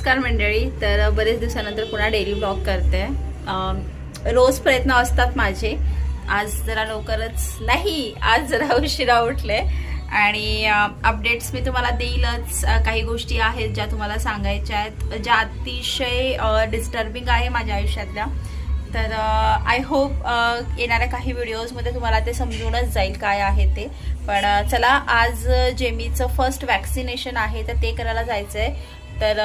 नमस्कार मंडळी. तर बरेच दिवसानंतर पुन्हा डेली ब्लॉग करते. रोज प्रयत्न असतात माझे. आज जरा लवकरच नाही आज जरा उशिरा उठले. आणि अपडेट्स मी तुम्हाला देईलच. काही गोष्टी आहेत ज्या तुम्हाला सांगायच्या आहेत ज्या अतिशय डिस्टर्बिंग आहे माझ्या आयुष्यातल्या. तर आय होप येणाऱ्या काही व्हिडिओजमध्ये तुम्हाला ते समजूनच जाईल काय आहे ते. पण चला आज जेमीचं फर्स्ट वॅक्सिनेशन आहे तर ते करायला जायचं आहे तर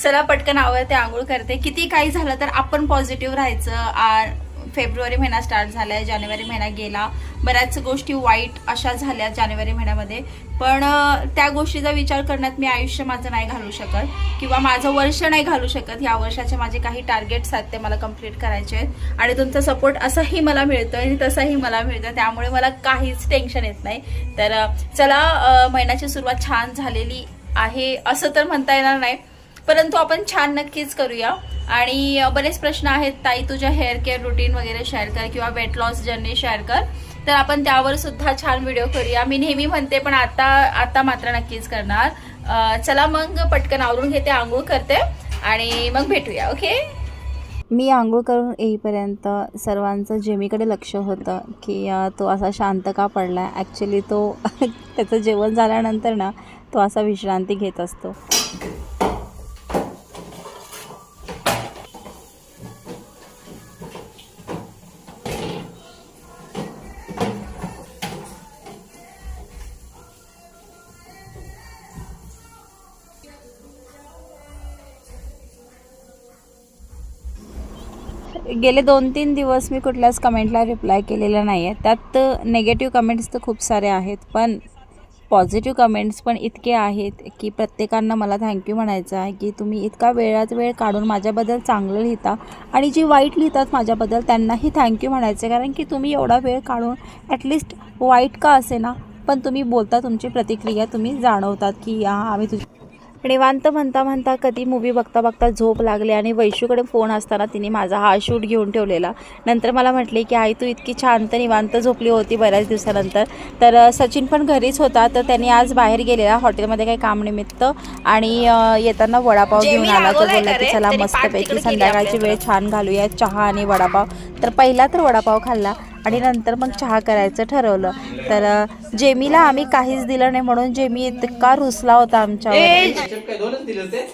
चला पटकन आवडते आंघोळ करते. किती काही झालं तर आपण पॉझिटिव्ह राहायचं. आ, फेब्रुवारी महिना स्टार्ट झालाय जानेवारी महिना गेला. बऱ्याच गोष्टी वाईट अशा झाल्या जानेवारी महिन्यामध्ये. पण त्या गोष्टीचा विचार करण्यात मी आयुष्य माझं नाही घालू शकत किंवा माझं वर्ष नाही घालू शकत. या वर्षाचे माझे काही टार्गेट्स आहेत ते मला कंप्लीट करायचे आहेत. आणि तुमचा सपोर्ट असाही मला मिळतोय आणि तसाही मला मिळतं त्यामुळे मला काहीच टेन्शन येत नाही. तर चला महिन्याची सुरुवात छान झालेली आहे असं तर म्हणता येणार नाही. परंतु आपण छान नक्कीच करूया. आणि बरेच प्रश्न आहेत. ताई तुझ्या हेअर केअर रुटीन वगैरे शेअर कर किंवा वेट लॉस जर्नी शेअर कर. तर आपण त्यावर सुद्धा छान व्हिडिओ करूया. मी नेहमी म्हणते पण आता आता मात्र नक्कीच करणार. चला मग पटकन आवरून घेते आंघोळ करते. आणि मग भेटूया ओके मी आंघोळ करून येईपर्यंत सर्वांचं जेमीकडे लक्ष होतं की तो असा शांत का पडला ॲक्च्युली तो त्याचं जेवण झाल्यानंतर ना तो असा विश्रांती घेत असतो. गेले दोन तीन दिवस मी कुठल्याच कमेंटला रिप्लाय केलेला नाही आहे त्यात नेगेटिव्ह कमेंट्स तर खूप सारे आहेत पण पॉझिटिव्ह कमेंट्स पण इतके आहेत की प्रत्येकांना मला थँक्यू म्हणायचं आहे की तुम्ही इतका वेळात वेळ काढून माझ्याबद्दल चांगलं लिहिता आणि जी वाईट लिहितात माझ्याबद्दल त्यांनाही थँक्यू म्हणायचं आहे. कारण की तुम्ही एवढा वेळ काढून ॲटलिस्ट वाईट का असे ना पण तुम्ही बोलता तुमची प्रतिक्रिया तुम्ही जाणवतात की हां आम्ही तुझी निवांत म्हणता म्हणता कधी मूवी बघता बघता झोप लागली आणि वैशूकडे फोन असताना तिने माझा हा शूट घेऊन ठेवलेला. नंतर मला म्हटले की आई तू इतकी शांत निवांत झोपली होती बऱ्याच दिवसानंतर. तर सचिन पण घरीच होता. तर त्यांनी आज बाहेर गेलेला. हॉटेलमध्ये काही कामनिमित्त आणि येताना वडापाव घेऊन आला. तो रागवलाय बोलला का? चला तरी मस्तपैकी संध्याकाळची. वेळ छान घालूया. चहा आणि वडापाव तर पहिला तर वडापाव खाल्ला आणि नंतर मग चहा करायचं ठरवलं. तर जेमीला आम्ही काहीच दिलं नाही म्हणून जेमी इतका रुसला होता आमच्यावर. काय दोनच दिले होते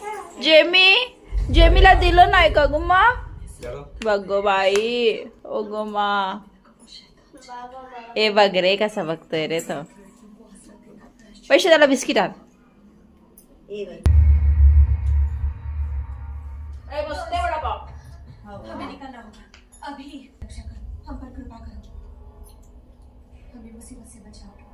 जेमी जेमीला दिलं नाही का गुम्मा बघ गो बाई ओ गुम्मा ए बघ रे कसा बघतोय रे तो. पैसे त्याला बिस्किट आण. अभी रक्षा कर हम पर कृपा करो। हमें मुसीबत से बचाओ।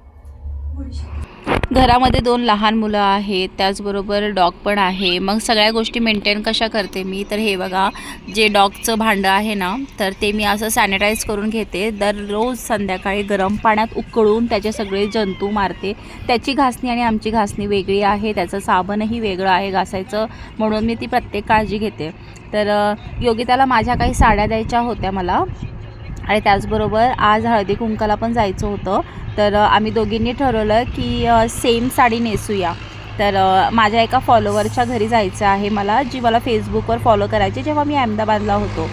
घरामध्ये दोन लहान मुलं आहेत त्याचबरोबर डॉग पण आहे. मग सगळ्या गोष्टी मेंटेन कशा करते मी? तर हे बघा जे डॉगचं भांडं आहे ना तर ते मी असं सॅनिटाईज करून घेते. दररोज संध्याकाळी गरम पाण्यात उकळून त्याचे सगळे जंतू मारते. त्याची घासणी आणि आमची घासणी वेगळी आहे त्याचं साबणही वेगळं आहे घासायचं म्हणून मी ती प्रत्येक काळजी घेते. तर योगिताला माझ्या काही साड्या द्यायच्या होत्या मला. आणि त्याचबरोबर आज हळदी कुंकाला पण जायचं होतं. तर आम्ही दोघींनी ठरवलं की सेम साडी नेसूया. तर माझ्या एका फॉलोवरच्या घरी जायचं आहे मला जी मला फेसबुकवर फॉलो करायची जेव्हा मी अहमदाबादला होतो.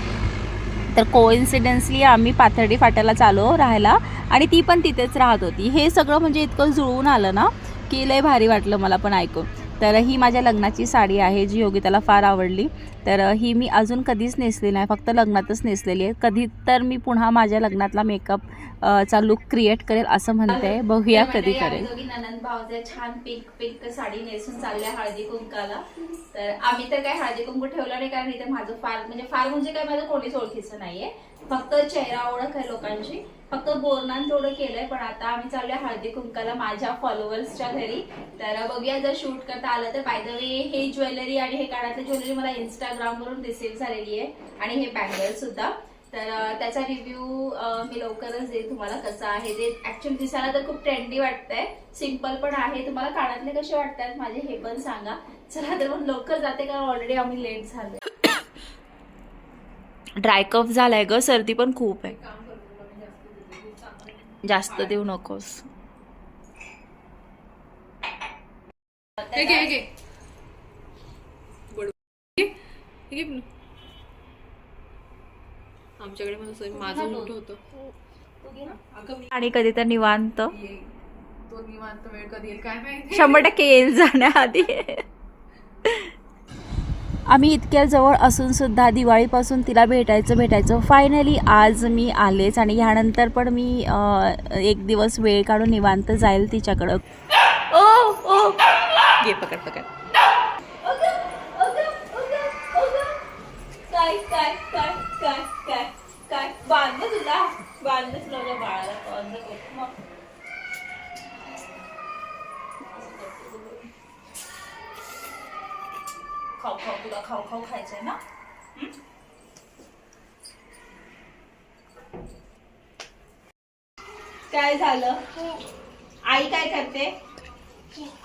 तर कोइन्सिडेन्सली आम्ही पाथर्डी फाट्याला चालो राहायला आणि ती पण तिथेच राहत होती. हे सगळं म्हणजे इतकं जुळून आलं ना की लय भारी वाटलं मला पण ऐकून. तर ही माझ्या लग्नाची साडी आहे जी योगिताला फार आवडली. तर ही मी अजून कधीच नेसली नाही फक्त लग्नातच नेसलेली आहे. कधी तर मी पुन्हा माझ्या लग्नातला मेकअप चा लुक क्रिएट करेल असं म्हणते. बघूया कधी करेल. ननंद छान पिंक पिंक साडी नेसून चालल्या हळदी कुंकाला. तर आम्ही तर काय हळदी कुंकू ठेवलं नाही कारण इथे माझं फार म्हणजे फार म्हणजे काय माझं कोणीच ओळखीचं नाहीये. फक्त चेहरा ओळख आहे लोकांची. फक्त बोरनान तेवढं केलंय पण आता आम्ही चाललोय हळदी कुंकाला माझ्या फॉलोअर्सच्या घरी. तर बघूया जर शूट करता आलं तर बाय द वे हे ज्वेलरी आणि हे काळातली ज्वेलरी मला इंस्टाग्राम वरून रिसीव्ह झालेली आहे. आणि हे बँगल सुद्धा. तर त्याचा रिव्ह्यू मी लवकरच देईन तुम्हाला कसा आहे. ते ऍक्च्युअली दिसायला तर खूप ट्रेंडी वाटतंय. सिंपल पण आहे. तुम्हाला कानातले कसे वाटतात माझे हे पण सांगा. चला तर मग लवकर जाते कारण ऑलरेडी आम्ही लेट झालो ड्राय कफ झालाय ग. सर्दी पण खूप आहे. जास्त देऊ नकोस. हे घे. आमच्याकडे पण असं माझं मोठं होतं. आणि कधी तर निवांत. तो निवांत वेळ कधी येईल? काय माहिती? शंभर टक्के येईल जाण्याआधी. आम्ही इतक्या जवळ असून सुद्धा दिवाळीपासून तिला भेटायचं भेटायचं. फायनली आज मी आलेच आणि ह्यानंतर पण मी एक दिवस वेळ काढून निवांत जाईल तिच्याकडं. ओ ओ. घे पकड पकड काय काय काय काय काय बांधलं तुला? बांधलं तुला बाळाला बांध मग. खाऊ खाऊ तुला खाऊ खाऊ खायचंय ना? काय झालं? आई काय करते?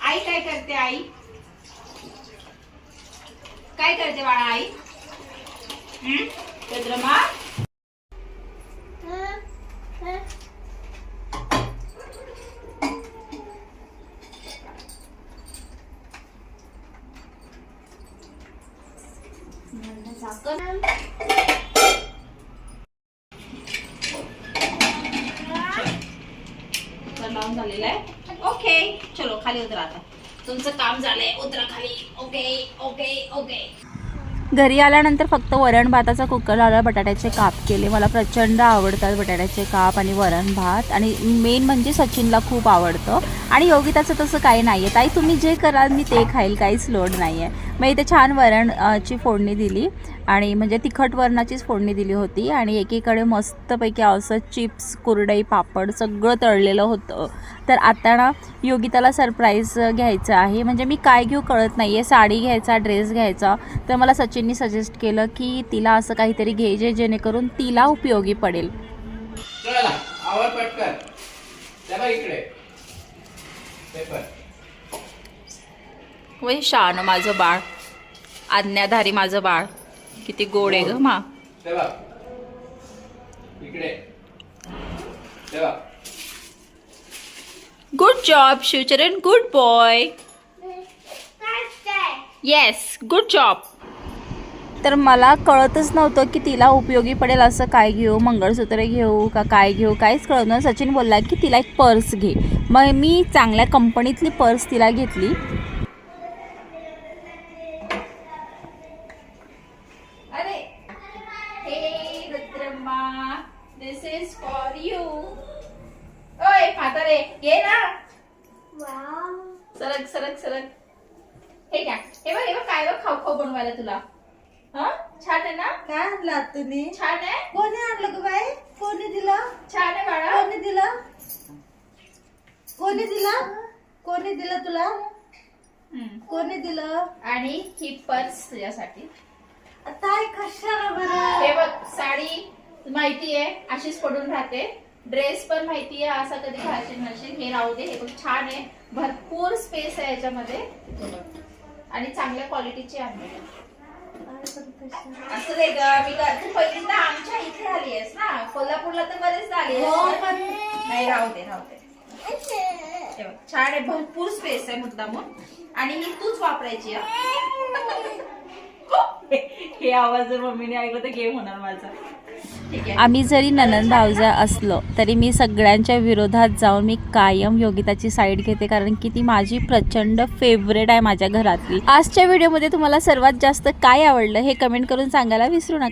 आई काय करते आई? काय करते बाळा आई? चंद्रमा? तर लावून झालेला आहे. ओके चलो खाली उतरा आता. तुमचं काम झालंय. उतरा खाली. ओके ओके ओके घरी आल्यानंतर फक्त वरण भाताचा कुकर लावला बटाट्याचे काप केले. मला प्रचंड आवडतात बटाट्याचे काप आणि वरण भात. आणि मेन म्हणजे सचिनला खूप आवडतं. आणि योगिताचं तसं काही नाही आहे ताई तुम्ही जे कराल मी ते खाईल. काहीच लोड नाही आहे मग इथे छान वरणची फोडणी दिली. आणि म्हणजे तिखट वरणाचीच फोडणी दिली होती. आणि एकीकडे मस्तपैकी असं चिप्स कुरडई पापड सगळं तळलेलं होतं. तर आता ना योगिताला सरप्राईज घ्यायचं आहे. म्हणजे मी काय घेऊ कळत नाही आहे साडी घ्यायचा ड्रेस घ्यायचा. तर मला सचिन सचिननी सजेस्ट केलं की तिला असं काहीतरी घे जे जेणेकरून तिला उपयोगी पडेल. चला आवर पटकन. त्या बघ इकडे. पेपर. वय शान माझं बाळ. आज्ञाधारी माझं बाळ. किती गोड आहे ग मा. ते बघ good job Shivcharan good boy yes good job तर मला कळतच नव्हतं की तिला उपयोगी पडेल असं काय घेऊ मंगळसूत्र घेऊ का काय घेऊ काहीच कळत नव्हतं. सचिन बोलला की तिला एक पर्स घे. मग मी चांगल्या कंपनीतली पर्स तिला घेतली. अरे हे Rudrama this is for you ओय म्हातारे ये ना. सरक सरक सरक. हे घ्या. हे बघ हे बघ काय बघ खाऊ खाऊ बनवायला तुला. हा? छान आहे ना? काय आणला तुम्ही? छान आहे? कोणी आणलं ग बाई? कोणी दिलं? छान आहे बाळा. कोणी दिलं? कोणी दिलं? कोणी दिलं तुला? हम्म. कोणी दिलं? आणि ही पर्स तुझ्यासाठी. ताई कशाला बरं? हे बघ साडी माहिती आहे अशीच पडून राहते. ड्रेस पण माहिती आहे असा कधी घालशील नशील हे राहू दे हे बघ छान आहे. भरपूर स्पेस आहे याच्यामध्ये. हे बघ. आणि चांगल्या क्वालिटीची आहे असं ग मी ग- तू पहिल्यांदा आमच्या इथे आली आहेस ना? कोल्हापूरला तर बरेच आली हो, नाही राहू दे राहू दे. हे बघ, छान आहे भरपूर स्पेस आहे मुद्दामून. आणि ही तूच वापरायची हा. हे आवाज जर मम्मीने ऐकलं तर गेम होणार माझा. आम्ही जरी ननंद भावजा असलो तरी मी सगळ्यांच्या विरोधात जाऊन मी कायम योगिताची साईड घेते कारण की ती माझी प्रचंड फेवरेट आहे माझ्या घरातली. आजच्या व्हिडिओमध्ये तुम्हाला सर्वात जास्त काय आवडलं हे कमेंट करून सांगायला विसरू नका.